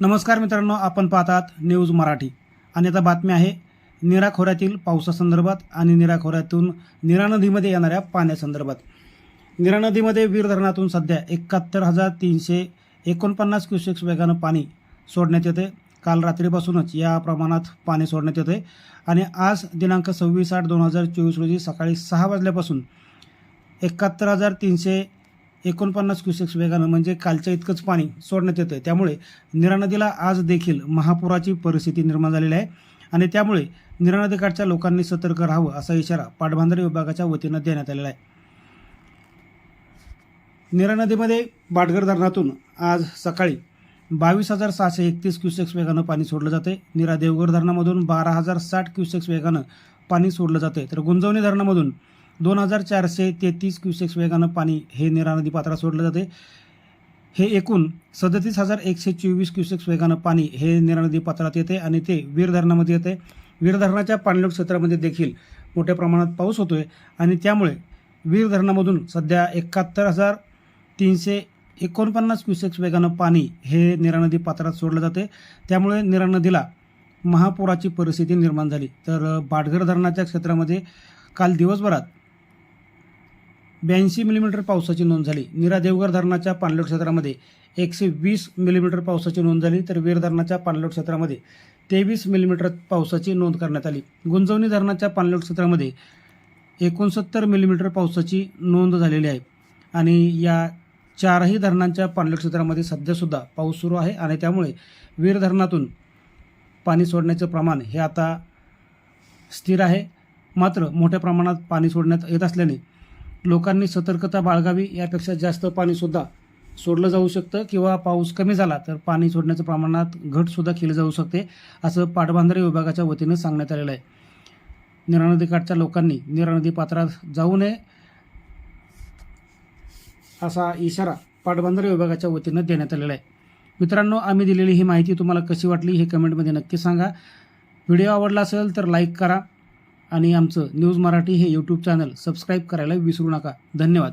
नमस्कार मित्रांनो आपण पाहतात न्यूज मराठी. आणि आता बातमी आहे निरा खोऱ्यातील पावसासंदर्भात आणि निरा खोऱ्यातून निरा नदीमध्ये येणाऱ्या पाण्यासंदर्भात. निरा नदीमध्ये वीर धरणातून सध्या एकाहत्तर हजार तीनशे एकोणपन्नास क्युसेक्स वेगानं पाणी सोडण्यात येते काल रात्रीपासूनच या प्रमाणात पाणी सोडण्यात येते आणि आज दिनांक सव्वीस आठ दोन हजार चोवीस रोजी सकाळी सहा वाजल्यापासून एकाहत्तर हजार तीनशे एकोणपन्नास क्युसेक्स वेगानं म्हणजे कालच्या इतकंच पाणी सोडण्यात येतं त्यामुळे निरा नदीला आज देखील महापुराची परिस्थिती निर्माण झालेली आहे. आणि त्यामुळे निरा नदीकाठच्या लोकांनी सतर्क राहावं असा इशारा पाटबंधारे विभागाच्या वतीनं देण्यात आलेला आहे. निरा नदीमध्ये बाटगर धरणातून आज सकाळी बावीस हजार सहाशे एकतीस क्युसेक्स वेगानं पाणी सोडलं जाते निरा देवघर धरणामधून बारा हजार साठ क्युसेक्स वेगानं पाणी सोडलं जाते तर गुंजवणी धरणामधून दोन हजार चारशे तेहतीस क्युसेक्स वेगानं पाणी हे निरा नदी पात्रात सोडलं जाते. हे एकूण सदतीस हजार एकशे चोवीस क्युसेक्स वेगानं पाणी हे निरा नदी पात्रात येते आणि ते वीर धरणामध्ये येते. वीर धरणाच्या पाणलोट क्षेत्रामध्ये देखील मोठ्या प्रमाणात पाऊस होतोय आणि त्यामुळे वीर धरणामधून सध्या एकाहत्तर हजार तीनशे एकोणपन्नास क्युसेक्स वेगानं पाणी हे निरा नदी पात्रात सोडलं जाते. त्यामुळे निरा नदीला महापुराची परिस्थिती निर्माण झाली. तर बाटघर धरणाच्या क्षेत्रामध्ये काल दिवसभरात ब्याऐंशी मिलीमीटर पावसाची नोंद झाली. निरा देवघर धरणाच्या पाणलोट क्षेत्रामध्ये एकशे वीस मिलीमीटर पावसाची नोंद झाली तर वीर धरणाच्या पाणलोट क्षेत्रामध्ये तेवीस मिलीमीटर पावसाची नोंद करण्यात आली. गुंजवणी धरणाच्या पाणलोट क्षेत्रामध्ये एकोणसत्तर मिलीमीटर पावसाची नोंद झालेली आहे. आणि या चारही धरणांच्या पाणलोट क्षेत्रामध्ये सध्यासुद्धा पाऊस सुरू आहे आणि त्यामुळे वीर धरणातून पाणी सोडण्याचं प्रमाण हे आता स्थिर आहे. मात्र मोठ्या प्रमाणात पाणी सोडण्यात येत असल्याने लोकांनी सतर्कता बाळगावी यापेक्षा जास्त पाणीसुद्धा सोडलं जाऊ शकतं किंवा पाऊस कमी झाला तर पाणी सोडण्याच्या प्रमाणात घटसुद्धा केली जाऊ शकते असं पाटबंधारे विभागाच्या वतीनं सांगण्यात आलेलं आहे. निरा नदीकाठच्या लोकांनी निरा नदी पात्रात जाऊ नये असा इशारा पाटबंधारे विभागाच्या वतीनं देण्यात आलेला आहे. मित्रांनो आम्ही दिलेली ही माहिती तुम्हाला कशी वाटली हे कमेंटमध्ये नक्की सांगा. व्हिडिओ आवडला असेल तर लाईक करा. आणि आमचं न्यूज मराठी हे यूट्यूब चॅनल सबस्क्राईब करायला विसरू नका. धन्यवाद.